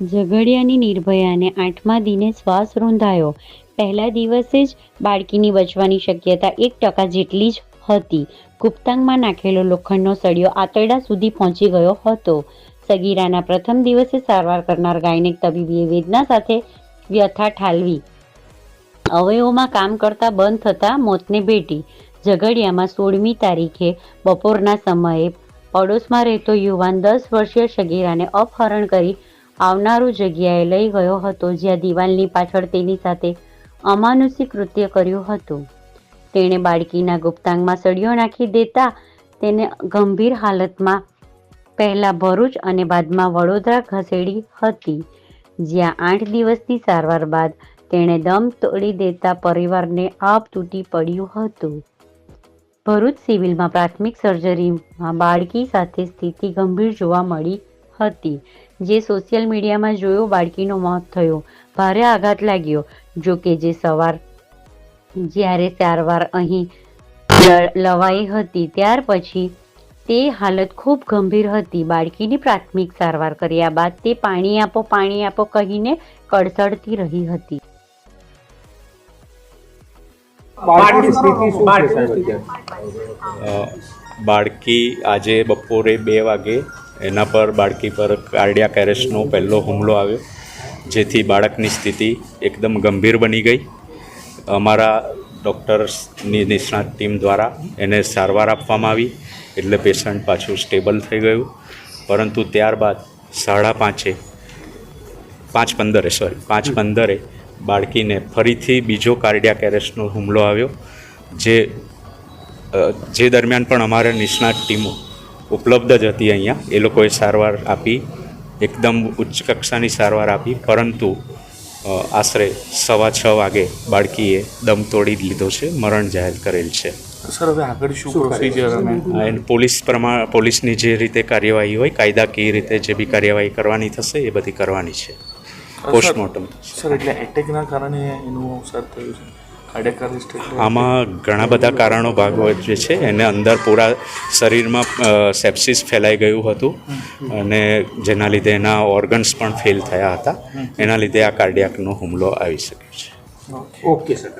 ઝઘડિયાની નિર્ભયાને આઠમા દિને શ્વાસ રૂંધાયો. પહેલા દિવસે જ બાળકીની બચવાની શક્યતા એક ટકા જેટલી જ હતી. ગુપ્તાંગમાં નાખેલો લોખંડનો સળિયો આંતરડા સુધી પહોંચી ગયો હતો. સગીરાના પ્રથમ દિવસે સારવાર કરનાર ગાયનેક તબીબીએ વેદના સાથે વ્યથા ઠાલવી. અવયવોમાં કામ કરતા બંધ થતા મોતને ભેટી. ઝઘડિયામાં સોળમી તારીખે બપોરના સમયે પડોશમાં રહેતો યુવાન દસ વર્ષીય સગીરાને અપહરણ કરી આવનારું જગ્યાએ લઈ ગયો હતો જ્યાં દિવાલની પાછળ તેની સાથે અમાનુષી કૃત્ય કર્યું હતું. તેણે બાળકીના ગુપ્તાંગમાં સળિયો નાખી દેતા તેને ગંભીર હાલતમાં પહેલાં ભરૂચ અને બાદમાં વડોદરા ખસેડી હતી. જ્યાં આઠ દિવસની સારવાર બાદ તેણે દમ તોડી દેતા પરિવારને આપ તૂટી પડ્યું હતું. ભરૂચ સિવિલમાં પ્રાથમિક સર્જરીમાં બાળકી સાથે સ્થિતિ ગંભીર જોવા મળી હતી જે સોશિયલ મીડિયામાં જોયો બાળકીનો મોત થયો. ભારે આઘાત લાગ્યો જો કે જે સવાર જ્યારે સારવાર અહીં લવાઈ હતી ત્યાર પછી તે હાલત ખૂબ ગંભીર હતી. બાળકીની પ્રાથમિક સારવાર કર્યા બાદ તે પાણી આપો પાણી આપો કહીને કડસડતી રહી હતી. બાળકી આજે બપોરે બે વાગે એના પર બાળકી પર કાર્ડિયાક એરેસ્ટનો પહેલો હુમલો આવ્યો, જેથી બાળકની સ્થિતિ એકદમ ગંભીર બની ગઈ. અમારા ડૉક્ટર્સની નિષ્ણાત ટીમ દ્વારા એને સારવાર આપવામાં આવી, એટલે પેશન્ટ પાછું સ્ટેબલ થઈ ગયું. પરંતુ ત્યારબાદ સાડા પાંચે, પાંચ પંદરે સોરી પાંચ પંદરે બાળકીને ફરીથી બીજો કાર્ડિયાક એરેસ્ટનો હુમલો આવ્યો, જે જે દરમિયાન પણ અમારા નિષ્ણાત ટીમો ઉપલબ્ધ જ હતી અહીંયા. એ લોકોએ સારવાર આપી એકદમ ઉચ્ચ કક્ષાની સારવાર આપી પરંતુ આશરે સવા છ વાગે બાળકીએ દમ તોડી લીધો છે મરણ જાહેર કરેલ છે. સર હવે આગળ શું પ્રોસિજર એન્ડ પોલીસ પ્રમાણ પોલીસની જે રીતે કાર્યવાહી હોય કાયદાકીય રીતે જે બી કાર્યવાહી કરવાની થશે એ બધી કરવાની છે. પોસ્ટમોર્ટમ સર એટલે એટેકના કારણે એનું અવસર થયું છે. આમાં ઘણા બધા કારણો ભાગ જે છે એને અંદર પૂરા શરીરમાં સેપ્સિસ ફેલાઈ ગયું હતું અને જેના લીધે એના ઓર્ગન્સ પણ ફેલ થયા હતા. એના લીધે આ કાર્ડિયાકનો હુમલો આવી શક્યો છે. Okay sir